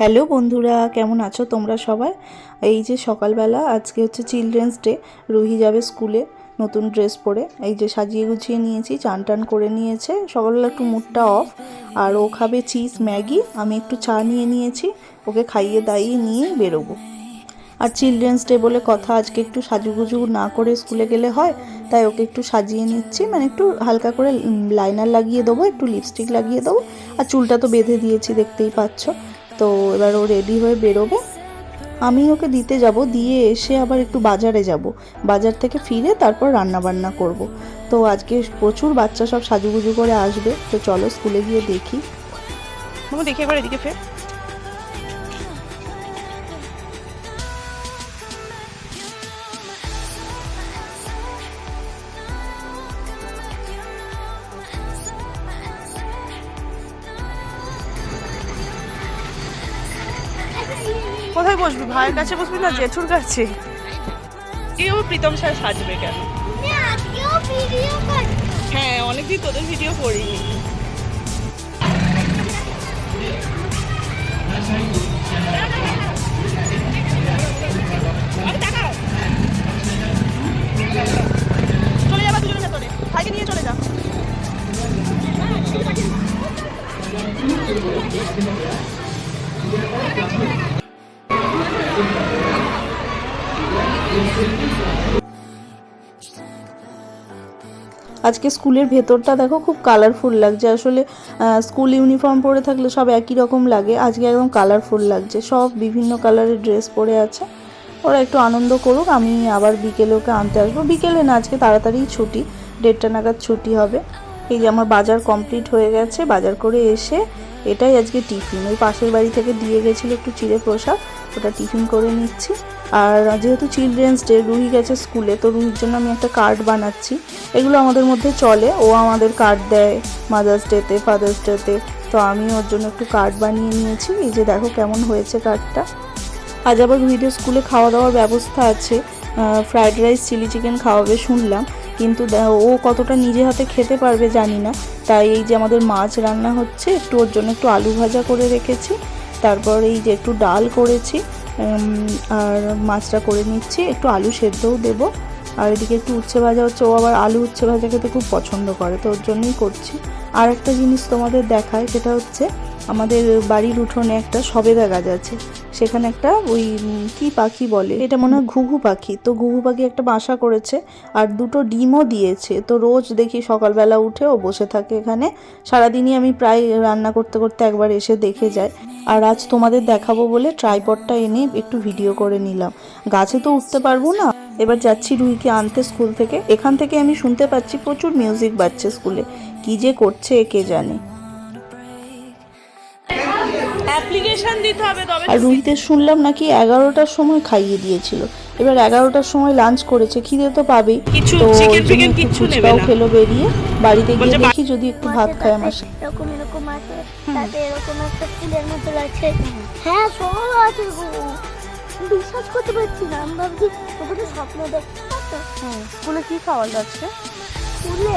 Hello বন্ধুরা, কেমন আছো তোমরা সবাই? এই যে সকালবেলা, আজকে হচ্ছে চিলড্রেন্স ডে রুহি যাবে স্কুলে নতুন ড্রেস পরে। এই যে সাজিয়ে গুছিয়ে নিয়েছি, চান টান করে নিয়েছে। সকালবেলা একটু মুডটা অফ আর ও খাবে চিজ ম্যাগি, আমি একটু চা নিয়ে নিয়েছি, ওকে খাইয়ে দাইয়ে নিয়ে বেরোবো। আর চিলড্রেন্স ডে বলে কথা, আজকে একটু সাজুগুজু না করে স্কুলে গেলে হয়, তাই ওকে একটু সাজিয়ে নিচ্ছি। মানে একটু হালকা করে লাইনার লাগিয়ে দেবো, একটু লিপস্টিক লাগিয়ে দেবো। আর চুলটা তো বেঁধে দিয়েছি, দেখতেই পাচ্ছ। তো এবার ও রেডি হয়ে বেরোবে। আমি ওকে দিতে যাব, দিয়ে এসে আবার একটু বাজারে যাব। বাজার থেকে ফিরে তারপর রান্না বান্না করব। তো আজকে প্রচুর বাচ্চা সব সাজুগুজু করে আসবে। তো চলো স্কুলে গিয়ে দেখি। দেখি এবার এদিকে ফের। কোথায় বসবি? ভাইয়ের কাছে বসবি না জেঠুর কাছে? কেউ প্রীতম স্যার সাজবে কেন? হ্যাঁ অনেকদিন তোদের ভিডিও করিনি। আজকে স্কুলের ভেতরটা দেখো খুব কালারফুল লাগছে। আসলে স্কুল ইউনিফর্ম পরে থাকলে সব একই রকম লাগে। আজকে একদম কালারফুল লাগছে। সব বিভিন্ন কালারের ড্রেস পরে আছে। ওরা একটু আনন্দ করুক, আমি আবার বিকেলে ওকে আনতে আসব। বিকেলে না, আজকে তাড়াতাড়ি ছুটি। দেড়টা নাগাদ ছুটি হবে। এই যে আমার বাজার কমপ্লিট হয়ে গেছে। বাজার করে এসে এটাই আজকে টিফিন। ওই পাশের বাড়ি থেকে দিয়ে গেছিল একটু চিড়ে প্রসাদ, ওটা টিফিন করে নিচ্ছি। আর যেহেতু চিলড্রেন্স ডে, রুহি গেছে স্কুলে, তো রুহির জন্য আমি একটা কার্ড বানাচ্ছি। এগুলো আমাদের মধ্যে চলে, ও আমাদের কার্ড দেয় মাদার্স ডেতে ফাদার্স ডেতে তো। আমি ওর জন্য একটু কার্ড বানিয়ে নিয়েছি। এই যে দেখো কেমন হয়েছে কার্ডটা। আজ আবার রুহিদের স্কুলে খাওয়া দাওয়ার ব্যবস্থা আছে। ফ্রাইড রাইস, চিলি চিকেন খাওয়াবে শুনলাম। কিন্তু ও কতটা নিজে হাতে খেতে পারবে জানি না। তাই এই যে আমাদের মাছ রান্না হচ্ছে, একটু ওর জন্য একটু আলু ভাজা করে রেখেছি, তারপর এই যে একটু ডাল করেছি আর মাছটা করে নিচ্ছি, একটু আলু সেদ্ধও দেব, আর এদিকে একটু উচ্ছে ভাজা হচ্ছে, ও আবার আলু উচ্ছে ভাজা খেতে খুব পছন্দ করে, তো ওর জন্যই করছি। আর একটা জিনিস তোমাদের দেখায়, সেটা হচ্ছে আমাদের বাড়ির উঠোনে একটা সবেদা গাছ আছে। সেখানে একটা ওই কি পাখি বলে? এটা মনে হয় ঘুঘু পাখি। তো ঘুঘু পাখি একটা বাসা করেছে আর দুটো ডিমও দিয়েছে। তো রোজ দেখি সকালবেলা উঠে ও বসে থাকে এখানে। সারাদিনই আমি প্রায় রান্না করতে করতে একবার এসে দেখে যাই। আর আজ তোমাদের দেখাবো বলে ট্রাইপডটা এনে একটু ভিডিও করে নিলাম। গাছে তো উঠতে পারব না। এবার যাচ্ছি রুইকে আনতে স্কুল থেকে। এখান থেকে আমি শুনতে পাচ্ছি প্রচুর মিউজিক বাজছে স্কুলে। কি যে করছে, কে জানে? অ্যাপ্লিকেশন দিতে হবে তবে আর রুহিতের শুনলাম নাকি এগারোটার সময় খাইয়ে দিয়েছিল। এবার এগারোটার সময় লাঞ্চ করেছে খিদে তো পাবেই। কিছু তো ফুচকাও না। খেলো বেরিয়ে বাড়িতে গিয়ে দেখি যদি একটু ভাত খায় আমার সাথে। এরকম এরকম আছে তাতে এরকম একটা ফুলের মতো আছে হ্যাঁ সব আছে গো। বিশ্বাস করতে পারছি না আমি ভাবছি স্বপ্ন দেখতে পারতো স্কুলে কি খাওয়া যাচ্ছে? ফুলে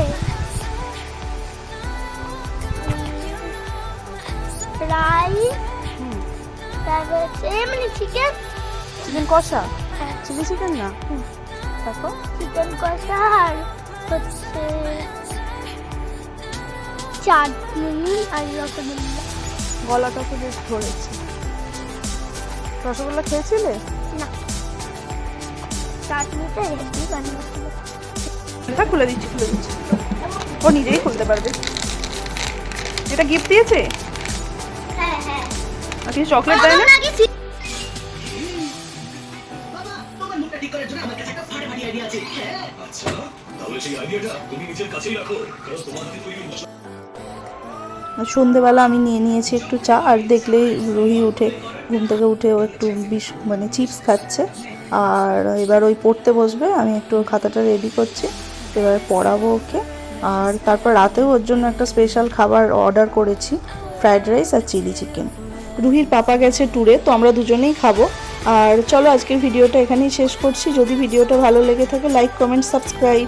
চিকেন চিকেন কষা? হ্যাঁ। চিলি চিকেন না? দেখো চিকেন কষা আর হচ্ছে চাটনি আর রসগোল্লা। গলাটা তো বেশ ধরেছে। রসগোল্লা খেয়েছিলে? না। চাটনিটা হেভি বানিয়েছিল। এটা খুলে দিচ্ছি খুলে দিচ্ছি। ও নিজেই খুলতে পারবে। এটা গিফট দিয়েছে? হ্যাঁ হ্যাঁ। আর কিছু চকলেট দেয় না আচ্ছা তাহলে সেই আইডিয়াটা তুমি নিজের কাছেই রাখো কারণ তোমার হাতে তৈরি মশলা। সন্ধেবেলা আমি নিয়ে নিয়েছি একটু চা আর দেখলেই রুহি উঠে ঘুম থেকে উঠে ও একটু বিষ মানে চিপস খাচ্ছে। আর এবার ওই পড়তে বসবে আমি একটু ওর খাতাটা রেডি করছি এবার পড়াবো ওকে। আর তারপর রাতেও ওর জন্য একটা স্পেশাল খাবার অর্ডার করেছি ফ্রায়েড রাইস আর চিলি চিকেন রুহির পাপা গেছে ট্যুরে তো আমরা দুজনেই খাব। আর চলো আজকের ভিডিওটা এখানেই শেষ করছি। যদি ভিডিওটা ভালো লেগে থাকে লাইক কমেন্ট সাবস্ক্রাইব